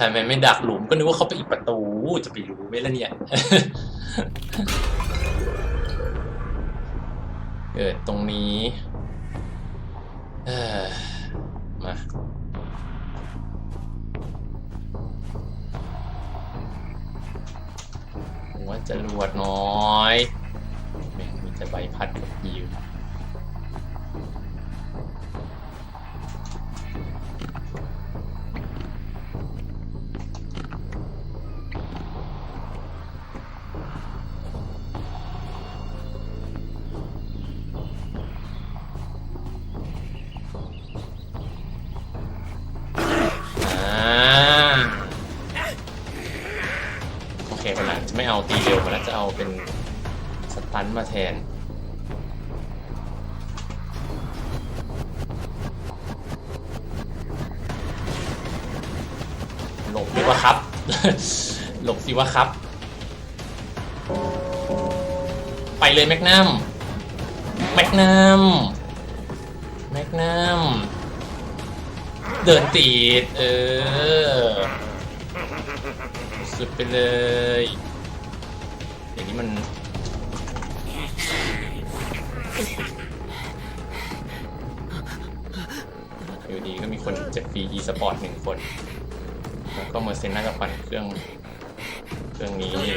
ทำไมไม่ดักหลุมก็นึกว่าเขาไปอีกประตูจะไปรู้ไหมล่ะเนี่ย เกิดตรงนี้เออมาหัวจะรวดน้อยแม่งมีแต่ใบพัดกับยิว มาแทน หลบดีกว่าครับ หลบสิว่าครับ ไปเลยแมกนัมแมกนัมแมกนัมเดินตีด เออ สุดไปเลย อย่างนี้มัน อยู่ดีก็มีคนเจ็บฟรี e สปอร์ตหนึ่งคน แล้วก็เมอร์เซนน่าจะปั่นเครื่อง เครื่องนี้นี่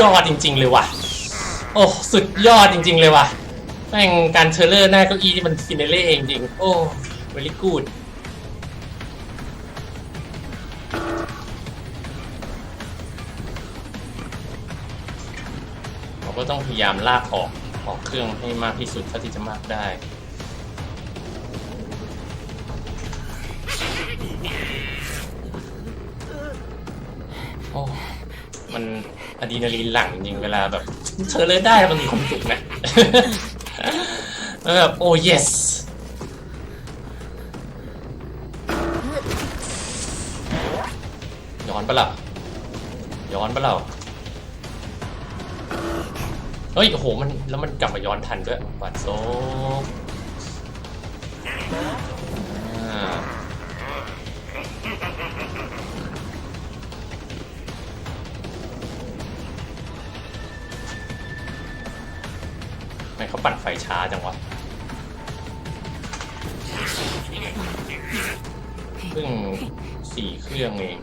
ยอดจริง ๆ เลยว่ะ โอ้สุดยอดจริง ๆ เลยว่ะ แม่งการเทรลเลอร์หน้าเก้าอี้นี่มันฟินเล่เองจริง โอ้เวลิกูดเราก็ต้องพยายามลากออกออกเครื่องให้มากที่สุดเท่าที่จะมากได้โอ้มัน อะดรีนาลีนหลั่งจริงเวลาแบบเธอเลยได้มันมีความสุขนะ แบบโอ้ yes ย้อนปะล่ะย้อนปะเราเฮ้ยโอ้โหมันแล้วมันกลับมาย้อนทันด้วยหวานโซ เขาปั่นไฟช้าจังวะเพิ่งสี่เครื่องเอง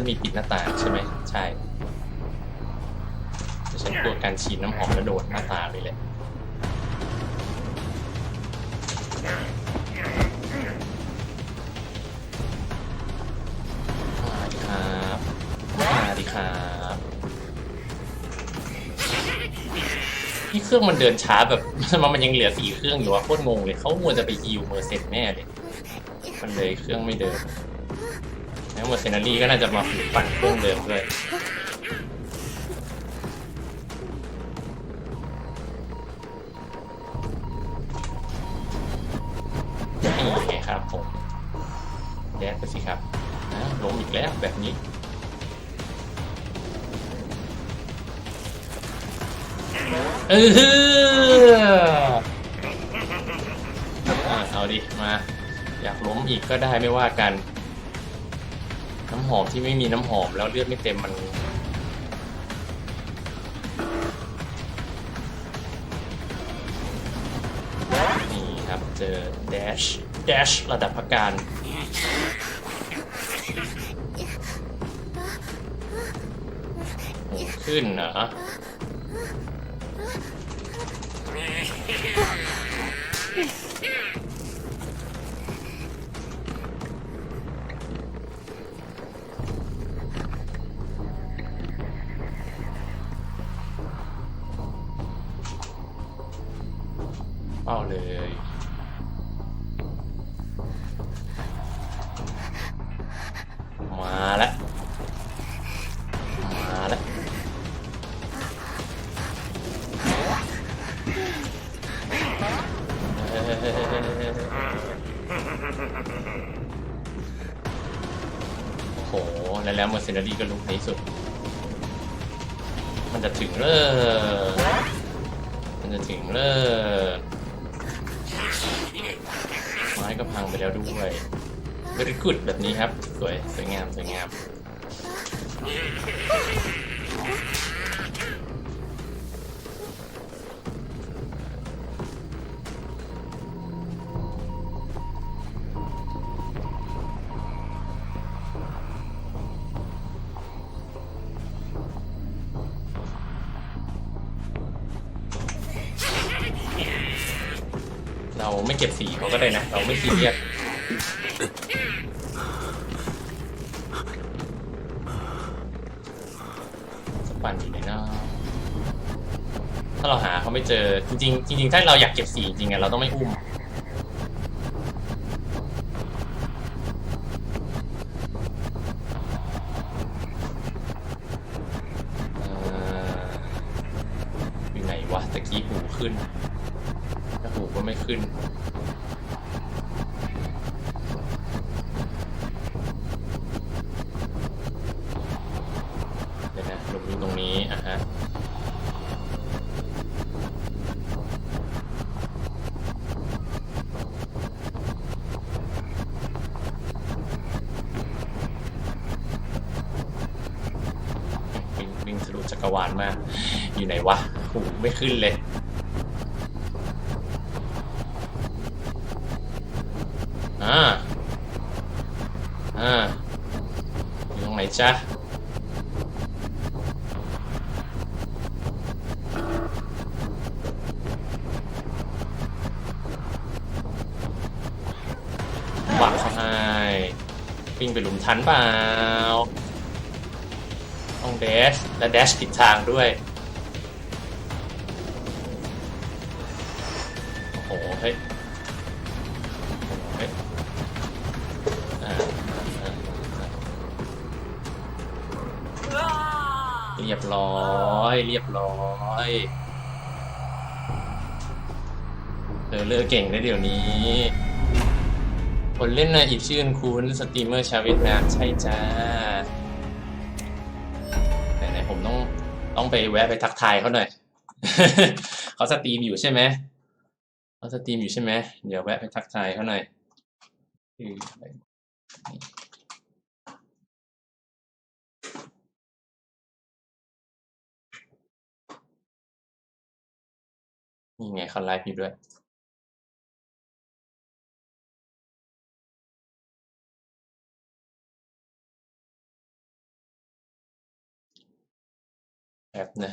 ฉันมีปิดหน้าต่างใช่ไหมใช่ฉันกลัวการฉีดน้ำหอมแล้วโดดหน้าตาเลยแหละมาดิครับมาดิครับนี่เครื่องมันเดินช้าแบบมันมันยังเหลือสี่เครื่องอยู่อะโคตรงงเลยเขามัวจะไปยิวเมอร์เซนแน่เลย มันเลยเครื่องไม่เดิน แล้วเมอร์เซนารีก็น่าจะมาฝึกปั่นเครื่องเดิมด้วยนี่ไงครับผมแดดไปสิครับล้มอีกแล้วแบบนี้เออเอาดิ มา อยากล้มอีกก็ได้ไม่ว่ากัน น้ำหอมที่ไม่มีน้ำหอมแล้วเลือดไม่เต็มมัน นี่ครับเจอแดชแดชระดับพการขึ้นเหรอ เป้าเลย มาแล้วมาแล้วโอ้โห แล้วแล้วมอร์เซนารีก็ลุกในสุด มันจะถึงเลยมันจะถึงเลย ก็พังไปแล้วด้วยบริกุดแบบนี้ครับ สวย สวยงาม สวยงาม ไม่เก็บสีเขาก็ได้นะ เราไม่ซีเรียสปันอยู่ไหนเนาะถ้าเราหาเขาไม่เจอจริงๆจริงๆถ้าเราอยากเก็บสีจริงๆอะเราต้องไม่อุ้มอยู่ไหนวะตะกี้หูขึ้น ก็ไม่ขึ้น เดี๋ยวนะหลบอยู่ตรงนี้ อะฮะวิ่งวิ่งทะลุจักรวาลมาก อยู่ไหนวะหูไม่ขึ้นเลย อ่า อ่า อยู่ตรงไหนจ๊ะวางเขาให้วิ่งไปหลุมทันเปล่าต้องเดชและเดชผิดทางด้วย เรียบร้อย เรียบร้อยเออเลือเก่งได้เดี๋ยวนี้ คนเล่นนะอีกชื่อคุณสตรีมเมอร์ชาวเวียดนามใช่จ้าไหนๆผมต้องต้องไปแวะไปทักทายเขาหน่อย เขาสตรีมอยู่ใช่ไหมเขาสตรีมอยู่ใช่ไหมเดี๋ยวแวะไปทักทายเขาหน่อยออะไร นี่ไงเขาไลฟ์อยู่ด้วยแอปนะ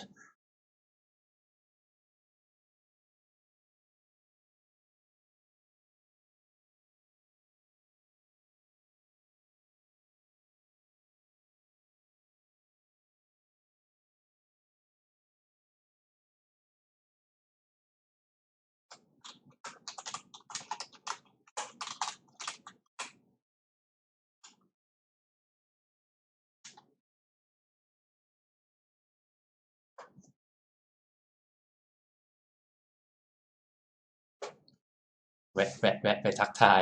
แวะแวะแวะไปทักทาย